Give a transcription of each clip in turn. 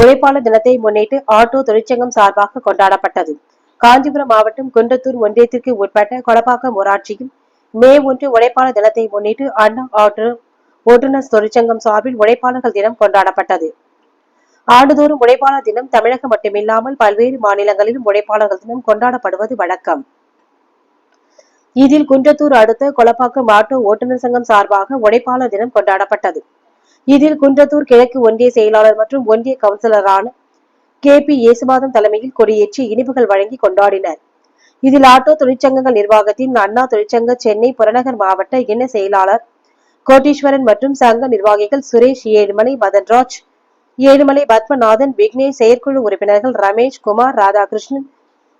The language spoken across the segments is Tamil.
உழைப்பாளர் தினத்தை முன்னிட்டு ஆட்டோ தொழிற்சங்கம் சார்பாக கொண்டாடப்பட்டது. காஞ்சிபுரம் மாவட்டம் குன்றத்தூர் ஒன்றியத்திற்கு உட்பட்ட கொடப்பாக்கம் ஊராட்சியில் மே ஒன்று உழைப்பாளர் தினத்தை முன்னிட்டு அண்ணா ஆட்டோ ஓட்டுநர் தொழிற்சங்கம் சார்பில் உழைப்பாளர்கள் தினம் கொண்டாடப்பட்டது. ஆண்டுதோறும் உழைப்பாளர் தினம் தமிழகம் மட்டுமில்லாமல் பல்வேறு மாநிலங்களிலும் உழைப்பாளர்கள் தினம் கொண்டாடப்படுவது வழக்கம். இதில் குன்றத்தூர் அடுத்த கொலப்பாக்கம் ஆட்டோ ஓட்டுநர் சங்கம் சார்பாக உழைப்பாளர் தினம் கொண்டாடப்பட்டது. இதில் குன்றத்தூர் கிழக்கு ஒன்றிய செயலாளர் மற்றும் ஒன்றிய கவுன்சிலரான கே பி இயேசுபாதம் தலைமையில் கொடியேற்றி இனிப்புகள் வழங்கி கொண்டாடினர். இதில் ஆட்டோ தொழிற்சங்கங்கள் நிர்வாகத்தின் அண்ணா தொழிற்சங்க சென்னை புறநகர் மாவட்ட இணை செயலாளர் கோட்டீஸ்வரன் மற்றும் சங்க நிர்வாகிகள் சுரேஷ் ஏழுமலை மதன்ராஜ் ஏழுமலை பத்மநாதன் விக்னேஷ் செயற்குழு உறுப்பினர்கள் ரமேஷ் குமார் ராதாகிருஷ்ணன்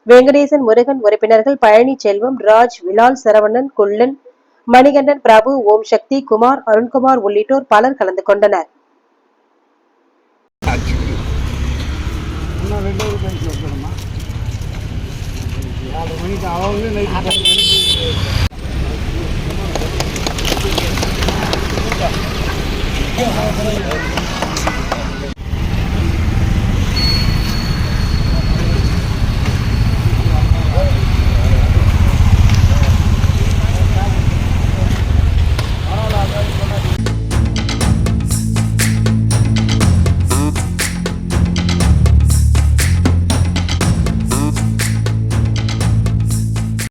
வெங்கடேசன் முருகன் உறுப்பினர்கள் பழனி செல்வம் ராஜ் விலால் சரவணன் குள்ளன் மணிகண்டன் பிரபு ஓம் சக்தி குமார் அருண்குமார் உள்ளிட்டோர் பலர் கலந்து கொண்டனர். இன்னும்